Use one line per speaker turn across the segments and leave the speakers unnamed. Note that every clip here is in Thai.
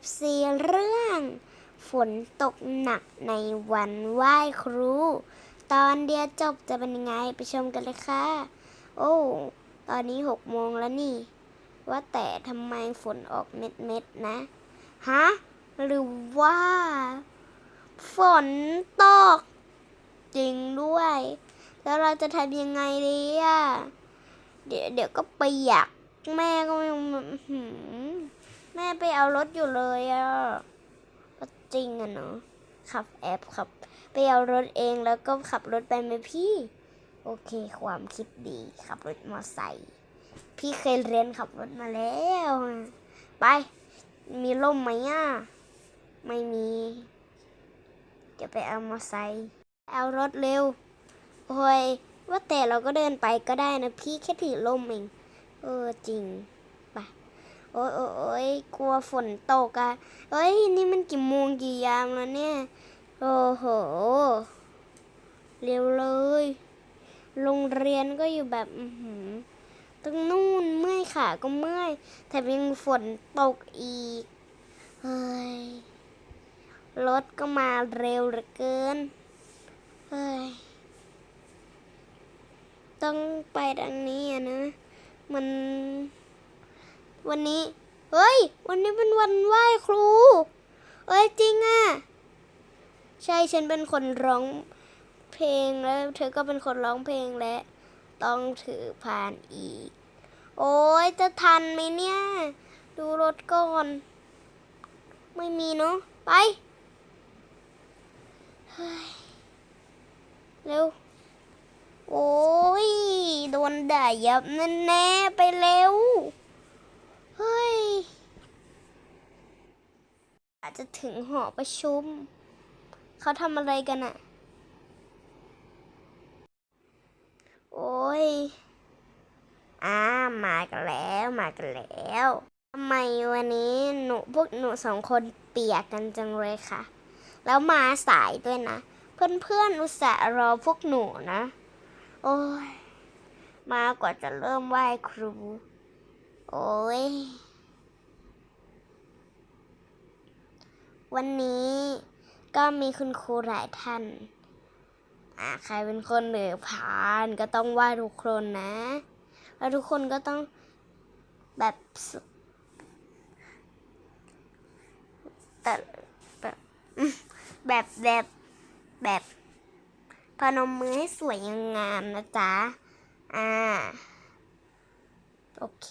FC เรื่อง ฝนตกหนักในวันไหว้ครู ตอนเดียวจบจะเป็นยังไงไปชมกันเลยค่ะ โอ้ ตอนนี้หกโมงแล้วนี่ ว่าแต่ทำไมฝนออกเม็ดๆนะ ฮะ หรือว่า ฝนตก จริงด้วย แล้วเราจะทำยังไงดีอะ เดี๋ยวเดี๋ยวก็เปียากแม่ก็ยังอื้อหือ แม่ไปเอารถอยู่เลยอะก็จริงอะเนาะขับแอปขับ ไปเอารถเองแล้วก็ขับรถไปไหมพี่ โอเค ความคิดดี ขับรถมอไซค์พี่เคยเรียนขับรถมาแล้ว ไป มีร่มไหมอะ ไม่มี จะไปเอามอไซค์เอารถเร็วโอ้ยว่าแต่เราก็เดินไปก็ได้นะพี่แค่ถือร่มเอง เออจริง โอ้ยโอ้ยโอ้ยกลัวฝนตกอะเอ้ย นี่มันกี่โมงกี่ยามแล้วเนี่ย โอ้โห เร็วเลย โรงเรียนก็อยู่แบบอือหือตรงนู่นเมื่อยขาก็เมื่อย แถมยังฝนตกอีก เฮ้ย รถก็มาเร็วเหลือเกิน เฮ้ย ต้องไปดังนี้อะนะ มัน วันนี้ เฮ้ย วันนี้เป็นวันไหว้ครู เอ้ยจริงอะใช่ฉันเป็นคนร้องเพลงแล้ว เธอก็เป็นคนร้องเพลงและ ต้องถือพานอีก โอ้ยจะทันไหมเนี่ย ดูรถก่อน ไม่มีเนาะไปเฮ้ยเร็ว โอ้ย โดนด่ายับแน่ๆไปเร็ว เฮ้ย อาจจะถึงหอประชุม เขาทำอะไรกันอะโอ้ยอ่ามากันแล้วมากันแล้วทำไมวันนี้หนูพวกหนูสองคนเปียกกันจังเลยค่ะ แล้วมาสายด้วยนะ เพื่อนๆอุตส่าห์รอพวกหนูนะ โอ้ย มากว่าจะเริ่มไหว้ครู โอ้ย วันนี้ก็มีคุณครูหลายท่าน อ่าใครเป็นคนเหนือผ่านก็ต้องไหว้ทุกคนนะ แล้วทุกคนก็ต้องแบบแต่แบบแบบแบบแบบพนมมือให้สวยยังงามนะจ๊ะ อ่า โอเค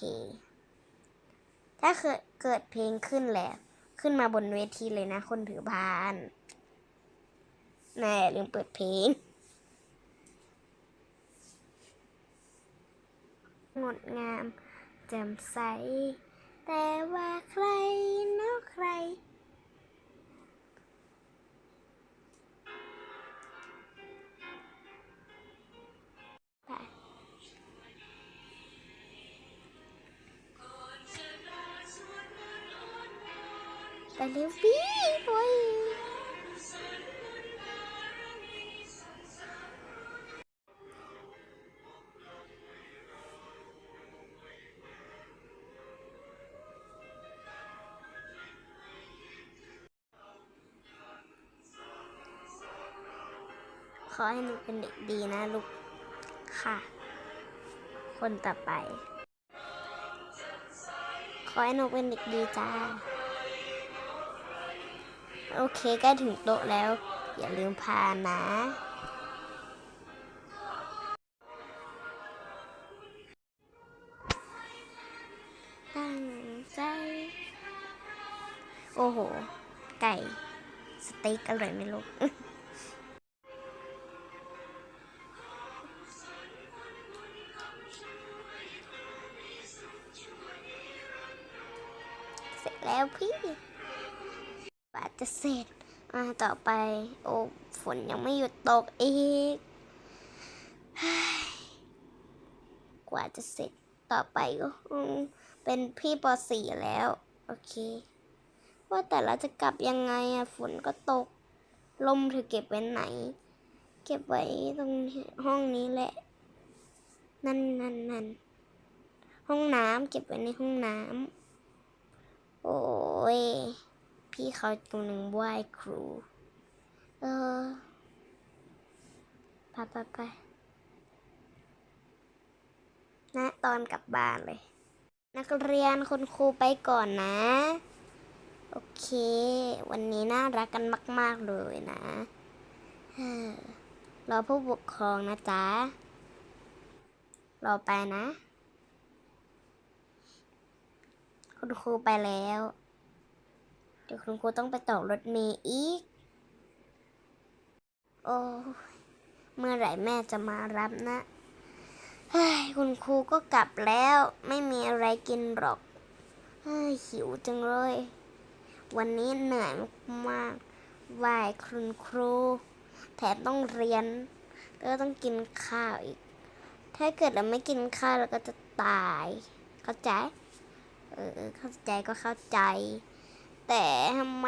ถ้าเกิดเพลงขึ้นแล้วขึ้นมาบนเวทีเลยนะ คนถือพานแน่ลืมเปิดเพลงงดงามแจ่มใส แต่ว่า เร็วพี่โอ้ยขอให้หนูเป็นเด็กดีนะลูก ค่ะ คนต่อไป ขอให้หนูเป็นเด็กดีจ้า โอเคใกล้ถึงโต๊ะแล้ว อย่าลืมพานะ ตั้งใจ โอ้โห ไก่ สเต็กอร่อยไหมลูกเสร็จแล้วพี่ กว่าจะเสร็จอ่าต่อไป โอ้ฝนยังไม่หยุดตกอีก กว่าจะเสร็จต่อไปก็เป็นพี่ป .4 แล้ว โอเค ว่าแต่เราจะกลับยังไงอะฝนก็ตก ลมเธอเก็บไว้ไหน เก็บไว้ตรงห้องนี้แหละ นั่นนั่นนั่นห้องน้ำเก็บไว้ในห้องน้ำ โอ้ย พี่ เขากำลังไหว้ครู เออไปไปไปนะตอนกลับบ้านเลย นักเรียนคุณครูไปก่อนนะ โอเค วันนี้น่ารักกันมาก ๆ เลยนะเฮ้อรอผู้ปกครองนะจ๊ะ รอไปนะ คุณครูไปแล้ว ดี๋ยวคุณครูต้องไปต่อรถเมล์อีก โอ้เมื่อไหร่แม่จะมารับนะเฮ้ยคุณครูก็กลับแล้ว ไม่มีอะไรกินหรอกเฮ้ยหิวจังเลย วันนี้เหนื่อยมากๆไหวคุณครู แถมต้องเรียน แล้วก็ต้องกินข้าวอีก ถ้าเกิดเราไม่กินข้าวเราก็จะตาย เข้าใจ เออเข้าใจก็เข้าใจ แต่ทำไม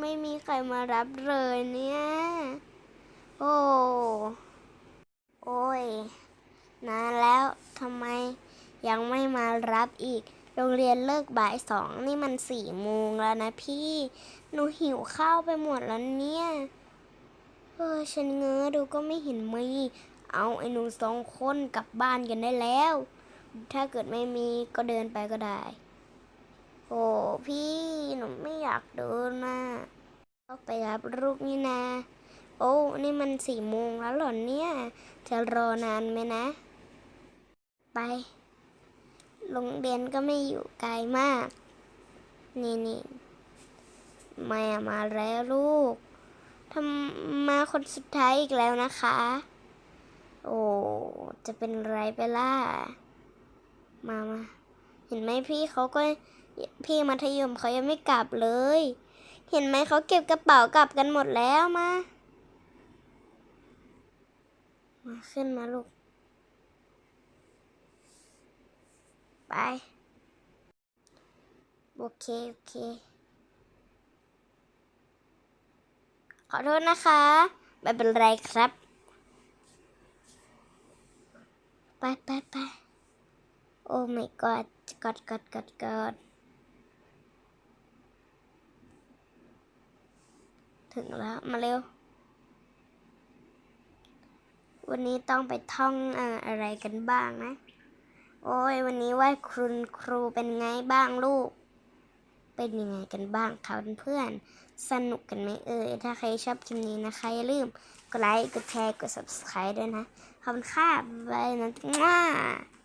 ไม่มีใครมารับเลยเนี่ย โอ้ โอ้ย นานแล้วทำไมยังไม่มารับอีก โรงเรียนเลิกบ่ายสองนี่มันสี่โมงแล้วนะพี่ หนูหิวข้าวไปหมดแล้วเนี่ย เออฉันเงื้อดูก็ไม่เห็นมี เอาไอ้หนูสองคนกลับบ้านกันได้แล้ว ถ้าเกิดไม่มีก็เดินไปก็ได้ โอ้พี่หนูไม่อยากเดินนะก็ไปรับลูกนี่นาโอ้นี่มันสี่โมงแล้วหรอเนี่ย จะรอนานไหมนะ ไป โรงเรียนก็ไม่อยู่ไกลมาก นี่นี่แม่มาแล้วลูกทำมาคนสุดท้ายอีกแล้วนะคะ โอ้ จะเป็นไรไปล่ะ มามา เห็นไหมพี่เขาก็ พี่มัธยมเขายังไม่กลับเลย เห็นไหมเขาเก็บกระเป๋ากลับกันหมดแล้วมา มาขึ้นมาลูก ไป โอเค โอเค ขอโทษนะคะไม่เป็นไรครับ ไปไปไปโอ้ my god กอดกอดกอดกอด ถึงแล้วมาเร็ว วันนี้ต้องไปท่องอะไรกันบ้างนะ โอ้ยวันนี้ไหวคุณครูเป็นไงบ้างลูก เป็นยังไงกันบ้างคะเพื่อนสนุกกันไหมเอ่ยถ้าใครชอบคลิปนี้นะคะอย่าลืมกดไลค์กดแชร์กด subscribe ด้วยนะขอบคุณค่ะบ๊ายบายนะ